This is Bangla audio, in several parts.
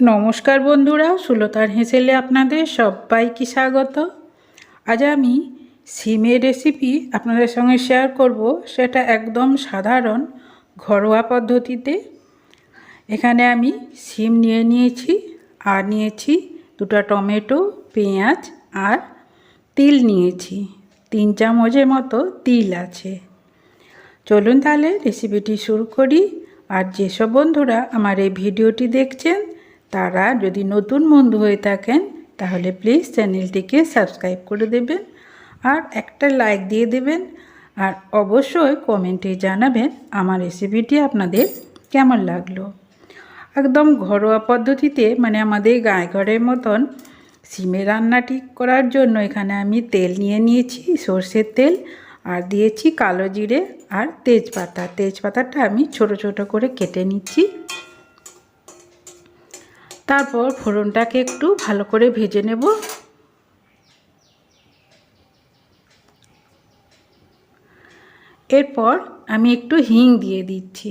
নমস্কার বন্ধুরা, সুলতার হেসেলে আপনাদের সবাইকে স্বাগত। আজ আমি সিমের রেসিপি আপনাদের সঙ্গে শেয়ার করব, সেটা একদম সাধারণ ঘরোয়া পদ্ধতিতে। এখানে আমি সিম নিয়ে নিয়েছি, আর নিয়েছি দুটো টমেটো, পেঁয়াজ আর তিল নিয়েছি। তিন চামচের মতো তিল আছে। চলুন তাহলে রেসিপিটি শুরু করি। আর যেসব বন্ধুরা আমার এই ভিডিওটি দেখছেন তারা যদি নতুন বন্ধু হয়ে থাকেন, তাহলে প্লিজ চ্যানেলটিকে সাবস্ক্রাইব করে দেবেন আর একটা লাইক দিয়ে দেবেন। আর অবশ্যই কমেন্টে জানাবেন আমার রেসিপিটি আপনাদের কেমন লাগল। একদম ঘরোয়া পদ্ধতিতে মানে আমাদের গায়ে ঘরের মতন সিমের রান্নাটি করার জন্য এখানে আমি তেল নিয়ে নিয়েছি, সর্ষের তেল, আর দিয়েছি কালো জিরে আর তেজপাতা। তেজপাতাটা আমি ছোট ছোট করে কেটে নিচ্ছি। তারপর ফোড়নটাকে একটু ভালো করে ভেজে নেব। এরপর আমি একটু হিং দিয়ে দিচ্ছি।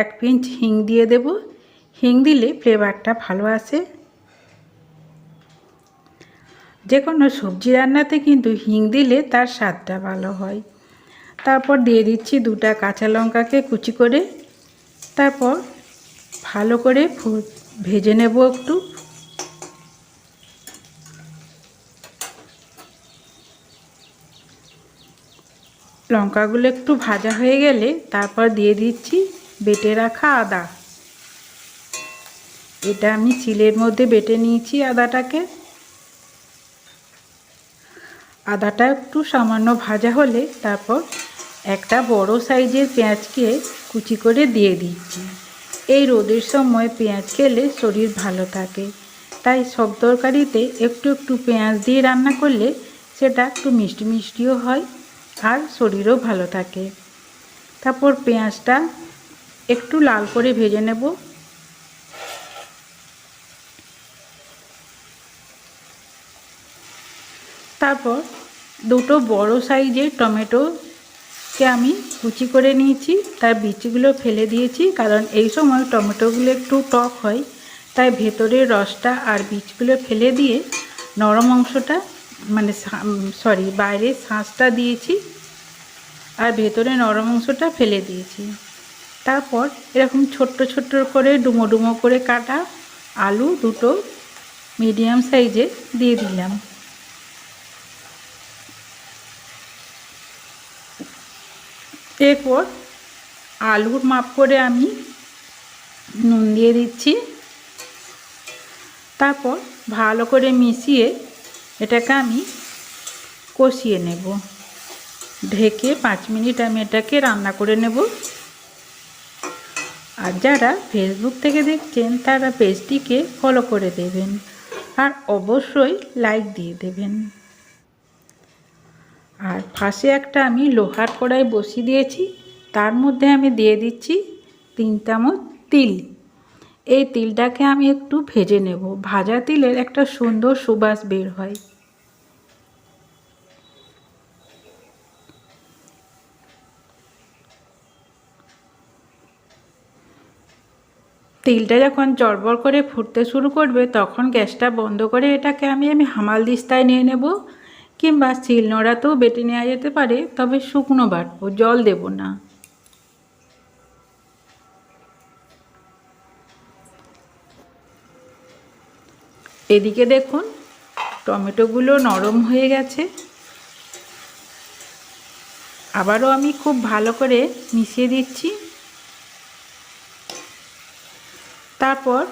এক পিঞ্চ হিং দিয়ে দেব। হিং দিলে ফ্লেভারটা ভালো আসে। যে কোনো সবজি রান্নাতে কিন্তু হিং দিলে তার স্বাদটা ভালো হয়। তারপর দিয়ে দিচ্ছি দুটা কাঁচা লঙ্কাকে কুচি করে। তারপর ভালো করে ভেজে নেব একটু। লঙ্কাগুলো একটু ভাজা হয়ে গেলে তারপর দিয়ে দিচ্ছি বেটে রাখা আদা। এটা আমি চিলের মধ্যে বেটে নিয়েছি আদাটাকে। আদাটা একটু সামান্য ভাজা হলে তারপর একটা বড় সাইজের পেঁয়াজকে কুচি করে দিয়ে দিচ্ছি। এই রোদের সময় পেঁয়াজ খেলে শরীর ভালো থাকে। তাই সব তরকারিতে একটু একটু পেঁয়াজ দিয়ে রান্না করলে সেটা একটু মিষ্টি মিষ্টিও হয় আর শরীরও ভালো থাকে। তারপর পেঁয়াজটা একটু লাল করে ভেজে নেব। তারপর দুটো বড় সাইজের টমেটোকে আমি কুচি করে নিয়েছি, তার বিচিগুলো ফেলে দিয়েছি, কারণ এই সময় টমেটোগুলো একটু টক হয়, তাই ভেতরের রসটা আর বীজগুলো ফেলে দিয়ে নরম অংশটা মানে সরি বাইরে শাঁসটা দিয়েছি আর ভেতরে নরম অংশটা ফেলে দিয়েছি। তারপর এরকম ছোট্ট ছোট্ট করে ডুমো ডুমো করে কাটা আলু দুটো মিডিয়াম সাইজে দিয়ে দিলাম। এরপর আলুর মাপ করে আমি নুন দিয়ে দিচ্ছি। তারপর ভালো করে মিশিয়ে এটাকে আমি কষিয়ে নেব। ঢেকে পাঁচ মিনিট আমি এটাকে রান্না করে নেব। আর যারা ফেসবুক থেকে দেখছেন, তারা পেজটিকে ফলো করে দেবেন। আর অবশ্যই লাইক দিয়ে দেবেন। আর ফাঁসে একটা আমি লোহার কড়াই বসিয়ে দিয়েছি। তার মধ্যে আমি দিয়ে দিচ্ছি তিন চামচ তিল। এই তিলটাকে আমি একটু ভেজে নেব। ভাজা তিলের একটা সুন্দর সুবাস বের হয়। তিলটা যখন চড়বড় করে ফুটতে শুরু করবে, তখন গ্যাসটা বন্ধ করে এটাকে আমি আমি হামাল দিস্তায় নিয়ে নেব। কিংবা শিলনোড়াতেও বেটে নেওয়া যেতে পারে, তবে শুকনো বাটবো জল দেব না। এদিকে দেখুন, টমেটোগুলো নরম হয়ে গেছে। আবারও আমি খুব ভালো করে মিশিয়ে দিচ্ছি। তারপর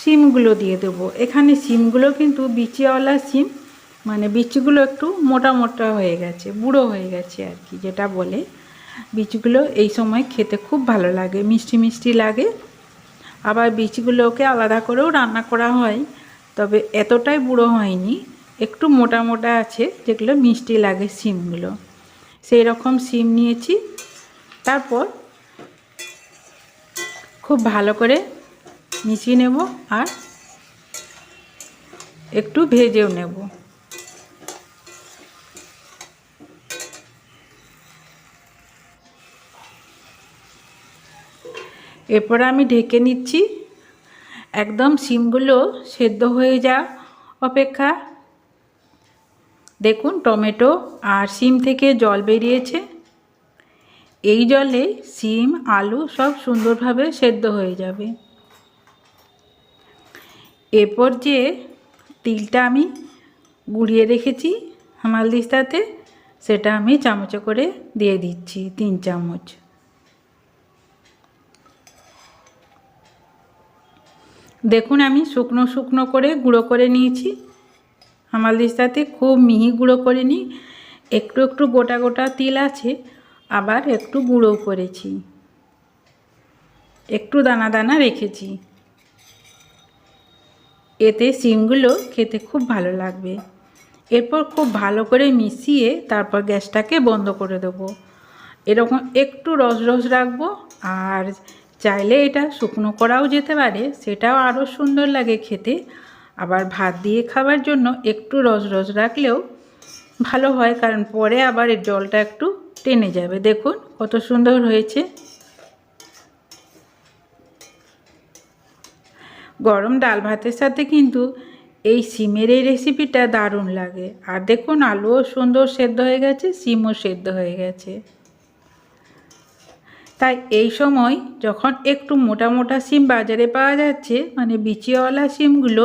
সিমগুলো দিয়ে দেবো। এখানে সিমগুলো কিন্তু বিচিওয়ালা সিম মানে বিচিগুলো একটু মোটা মোটা হয়ে গেছে, বুড়ো হয়ে গেছে আর কি, যেটা বলে। বিচিগুলো এই সময় খেতে খুব ভালো লাগে, মিষ্টি মিষ্টি লাগে। আবার বিচিগুলোকে আলাদা করেও রান্না করা হয়, তবে এতটাই বুড়ো হয়নি, একটু মোটা মোটা আছে, যেগুলো মিষ্টি লাগে সিমগুলো সেই রকম সিম নিয়েছি, তারপর খুব ভালো করে মিশিয়ে নেব আর একটু ভেজেও নেব। এরপর আমি ঢেকে নিচ্ছি। একদম সিমগুলো সেদ্ধ হয়ে যা অপেক্ষা। দেখুন, টমেটো আর সিম থেকে জল বেরিয়েছে। এই জলে সিম, আলু সব সুন্দরভাবে সেদ্ধ হয়ে যাবে। এরপর যে তিলটা আমি গুঁড়িয়ে রেখেছি হামালদিস্তাতে সেটা আমি চামচে করে দিয়ে দিচ্ছি, তিন চামচ। দেখুন আমি শুকনো শুকনো করে গুঁড়ো করে নিয়েছি। হামালদিস্তাতে খুব মিহি গুঁড়ো করে নিই একটু একটু গোটা গোটা তিল আছে, আবার একটু গুঁড়ো করেছি। একটু দানা দানা রেখেছি। এতে সিমগুলো খেতে খুব ভালো লাগবে। এরপর খুব ভালো করে মিশিয়ে তারপর গ্যাসটাকে বন্ধ করে দেবো। এরকম একটু রস রস রাখব আর চাইলে এটা শুকনো করাও যেতে পারে, সেটাও আরও সুন্দর লাগে খেতে। আবার ভাত দিয়ে খাবার জন্য একটু রস রস রাখলেও ভালো হয়, কারণ পরে আবার এর জলটা একটু টেনে যাবে। দেখুন কত সুন্দর হয়েছে। গরম ডাল ভাতের সাথে কিন্তু এই সিমের এই রেসিপিটা দারুণ লাগে। আর দেখুন আলুও সুন্দর সেদ্ধ হয়ে গেছে, সিমও সেদ্ধ হয়ে গেছে। তাই এই সময় যখন একটু মোটা মোটা সিম বাজারে পাওয়া যাচ্ছে মানে বিচিওয়ালা সিমগুলো,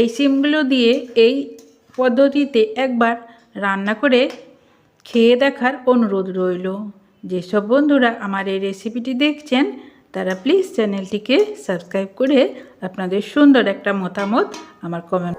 এই সিমগুলো দিয়ে এই পদ্ধতিতে একবার রান্না করে খেয়ে দেখার অনুরোধ রইল। যেসব বন্ধুরা আমার এই রেসিপিটি দেখছেন, তারা প্লিজ চ্যানেলটিকে সাবস্ক্রাইব করে আপনাদের সুন্দর একটা মতামত আমার কমেন্ট